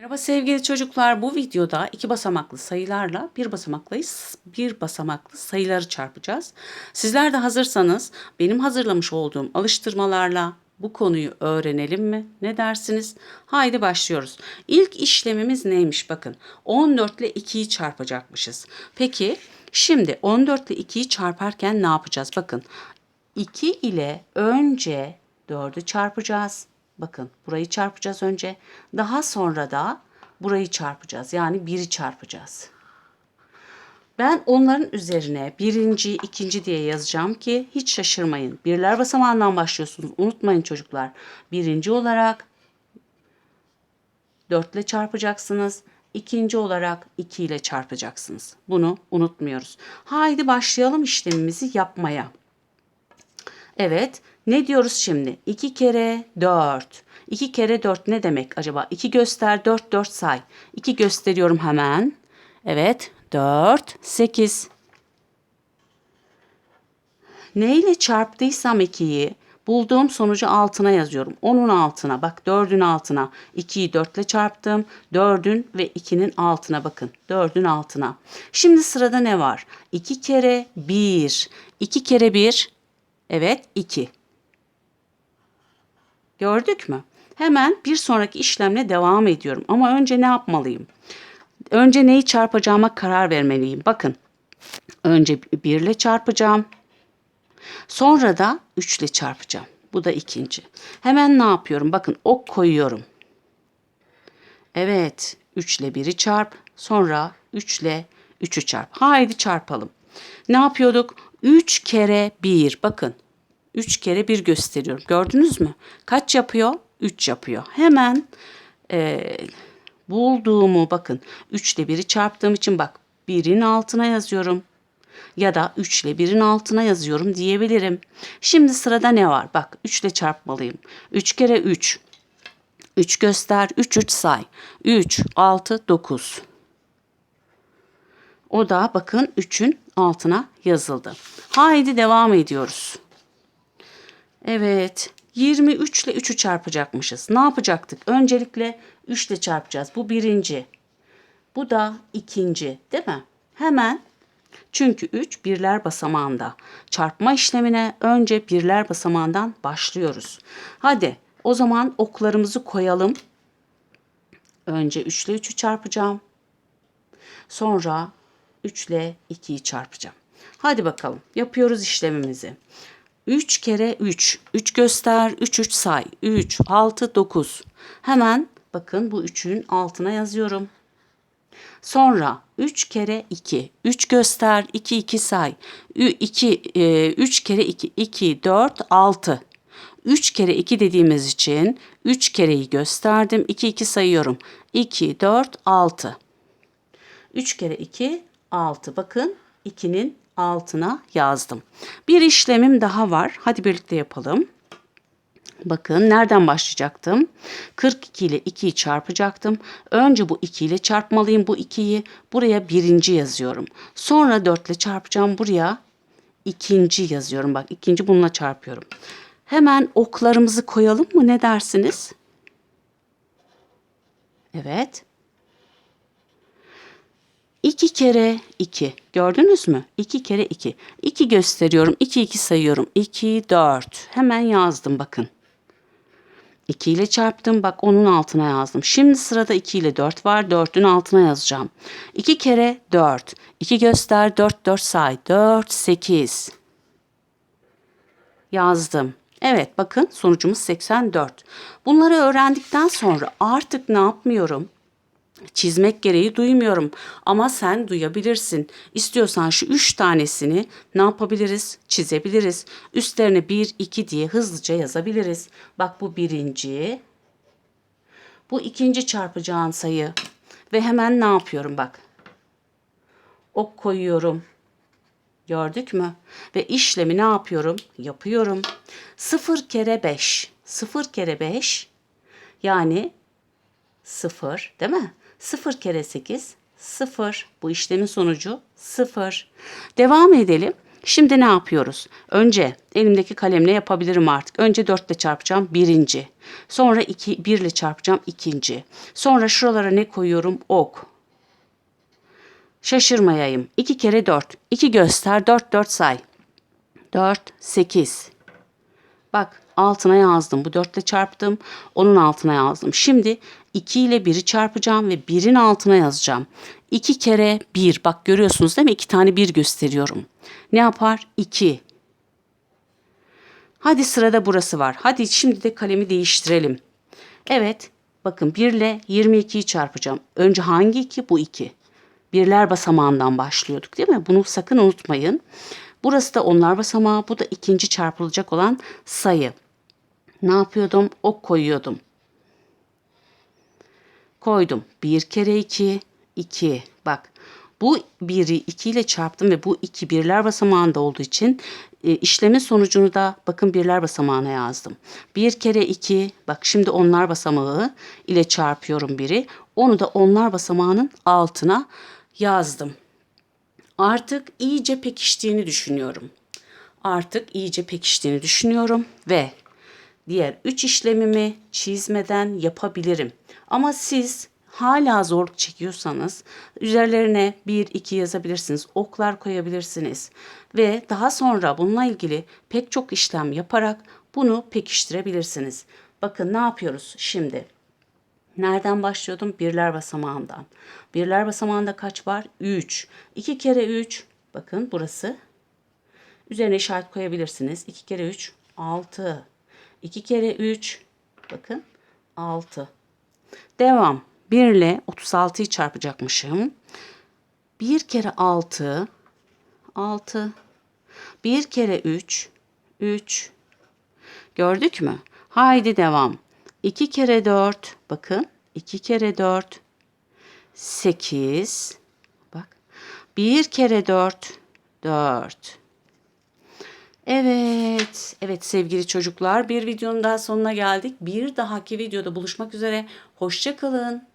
Merhaba sevgili çocuklar. Bu videoda iki basamaklı sayılarla bir basamaklı bir basamaklı sayıları çarpacağız. Sizler de hazırsanız benim hazırlamış olduğum alıştırmalarla bu konuyu öğrenelim mi? Ne dersiniz? Haydi başlıyoruz. İlk işlemimiz neymiş bakın. 14 ile 2'yi çarpacakmışız. Peki şimdi 14 ile 2'yi çarparken ne yapacağız? Bakın 2 ile önce 4'ü çarpacağız. Bakın burayı çarpacağız önce. Daha sonra da burayı çarpacağız. Yani 1'i çarpacağız. Ben onların üzerine birinci, ikinci diye yazacağım ki hiç şaşırmayın. Birler basamağından başlıyorsunuz. Unutmayın çocuklar. Birinci olarak 4 ile çarpacaksınız. İkinci olarak 2 ile çarpacaksınız. Bunu unutmuyoruz. Haydi başlayalım işlemimizi yapmaya. Evet. Ne diyoruz şimdi? 2 kere 4. 2 kere 4 ne demek acaba? 2 göster 4 4 say. 2 gösteriyorum hemen. Evet. 4 8. Ne ile çarptıysam 2'yi bulduğum sonucu altına yazıyorum. 10'un altına bak 4'ün altına 2'yi 4 ile çarptım. 4'ün ve 2'nin altına bakın. 4'ün altına. Şimdi sırada ne var? 2 kere 1. 2 kere 1 Evet 2. Gördük mü? Hemen bir sonraki işlemle devam ediyorum. Ama önce ne yapmalıyım? Önce neyi çarpacağıma karar vermeliyim. Bakın. Önce 1 ile çarpacağım. Sonra da 3 ile çarpacağım. Bu da ikinci. Hemen ne yapıyorum? Bakın ok koyuyorum. Evet. 3 ile 1'i çarp. Sonra 3 ile 3'ü çarp. Haydi çarpalım. Ne yapıyorduk? 3 kere 1. Bakın. 3 kere 1 gösteriyorum. Gördünüz mü? Kaç yapıyor? 3 yapıyor. Hemen e, bulduğumu bakın. 3 ile 1'i çarptığım için bak 1'in altına yazıyorum. Ya da 3 ile 1'in altına yazıyorum diyebilirim. Şimdi sırada ne var? Bak 3 ile çarpmalıyım. 3 kere 3. 3 göster. 3 3 say. 3, 6, 9. O da bakın 3'ün altına yazıldı. Haydi devam ediyoruz. Evet. 23 ile 3'ü çarpacakmışız. Ne yapacaktık? Öncelikle 3 ile çarpacağız. Bu birinci. Bu da ikinci. Değil mi? Hemen çünkü 3 birler basamağında. Çarpma işlemine önce birler basamağından başlıyoruz. Hadi o zaman oklarımızı koyalım. Önce 3 ile 3'ü çarpacağım. Sonra 3 ile 2'yi çarpacağım. Hadi bakalım yapıyoruz işlemimizi. 3 kere 3. 3 göster. 3 3 say. 3, 6, 9. Hemen bakın bu 3'ün altına yazıyorum. Sonra 3 kere 2. 3 göster. 2 2 say. 2 3 kere 2 2 4 6. 3 kere 2 dediğimiz için 3 kereyi gösterdim. 2 2 sayıyorum. 2 4 6. 3 kere 2 6. Bakın 2'nin altına yazdım. Bir işlemim daha var. Hadi birlikte yapalım. Bakın nereden başlayacaktım? 42 ile 2'yi çarpacaktım. Önce bu 2 ile çarpmalıyım bu 2'yi. Buraya birinci yazıyorum. Sonra 4 ile çarpacağım. Buraya ikinci yazıyorum. Bak ikinci bununla çarpıyorum. Hemen oklarımızı koyalım mı? Ne dersiniz? Evet. 2 kere 2. Gördünüz mü? 2 kere 2. 2 gösteriyorum. 2 2 sayıyorum. 2 4. Hemen yazdım bakın. 2 ile çarptım. Bak onun altına yazdım. Şimdi sırada 2 ile 4 var. 4'ün altına yazacağım. 2 kere 4. 2 göster. 4 4 say. 4 8. Yazdım. Evet bakın sonucumuz 84. Bunları öğrendikten sonra artık ne yapmıyorum? Çizmek gereği duymuyorum. Ama sen duyabilirsin. İstiyorsan şu üç tanesini ne yapabiliriz? Çizebiliriz. Üstlerine bir, iki diye hızlıca yazabiliriz. Bak bu birinci. Bu ikinci çarpacağın sayı. Ve hemen ne yapıyorum bak. Ok koyuyorum. Gördük mü? Ve işlemi ne yapıyorum? Yapıyorum. Sıfır kere beş. Sıfır kere beş. Yani sıfır değil mi? 0 kere 8 0. Bu işlemin sonucu 0. Devam edelim. Şimdi ne yapıyoruz? Önce elimdeki kalemle yapabilirim artık. Önce 4 ile çarpacağım birinci. Sonra 2, 1 ile çarpacağım ikinci. Sonra şuralara ne koyuyorum? Ok. Şaşırmayayım. 2 kere 4. 2 göster 4 4 say. 4 8. Bak altına yazdım. Bu 4 ile çarptım. Onun altına yazdım. Şimdi 2 ile 1'i çarpacağım ve 1'in altına yazacağım. 2 kere 1. Bak görüyorsunuz değil mi? 2 tane 1 gösteriyorum. Ne yapar? 2. Hadi sırada burası var. Hadi şimdi de kalemi değiştirelim. Evet. Bakın 1 ile 22'yi çarpacağım. Önce hangi 2? Bu 2. Birler basamağından başlıyorduk değil mi? Bunu sakın unutmayın. Burası da onlar basamağı. Bu da ikinci çarpılacak olan sayı. Ne yapıyordum? Ok koyuyordum. Koydum. 1 kere 2, 2. Bak bu 1'i 2 ile çarptım ve bu 2 birler basamağında olduğu için e, işlemin sonucunu da bakın birler basamağına yazdım. 1 kere 2 bak şimdi onlar basamağı ile çarpıyorum biri. Onu da onlar basamağının altına yazdım. Artık iyice pekiştiğini düşünüyorum. Artık iyice pekiştiğini düşünüyorum ve diğer üç işlemimi çizmeden yapabilirim. Ama siz hala zorluk çekiyorsanız üzerlerine 1 2 yazabilirsiniz. Oklar koyabilirsiniz ve daha sonra bununla ilgili pek çok işlem yaparak bunu pekiştirebilirsiniz. Bakın ne yapıyoruz şimdi? Nereden başlıyordum? Birler basamağından. Birler basamağında kaç var? 3. 2 kere 3. Bakın burası. Üzerine işaret koyabilirsiniz. 2 kere 3. 6. 2 kere 3. Bakın 6. Devam. 1 ile 36'yı çarpacakmışım. 1 kere 6. 6. 1 kere 3. 3. Gördük mü? Haydi devam. 2 kere 4. Bakın. 2 kere 4. 8. Bak. 1 kere 4. 4. Evet. Evet sevgili çocuklar bir videonun daha sonuna geldik. Bir dahaki videoda buluşmak üzere. Hoşça kalın.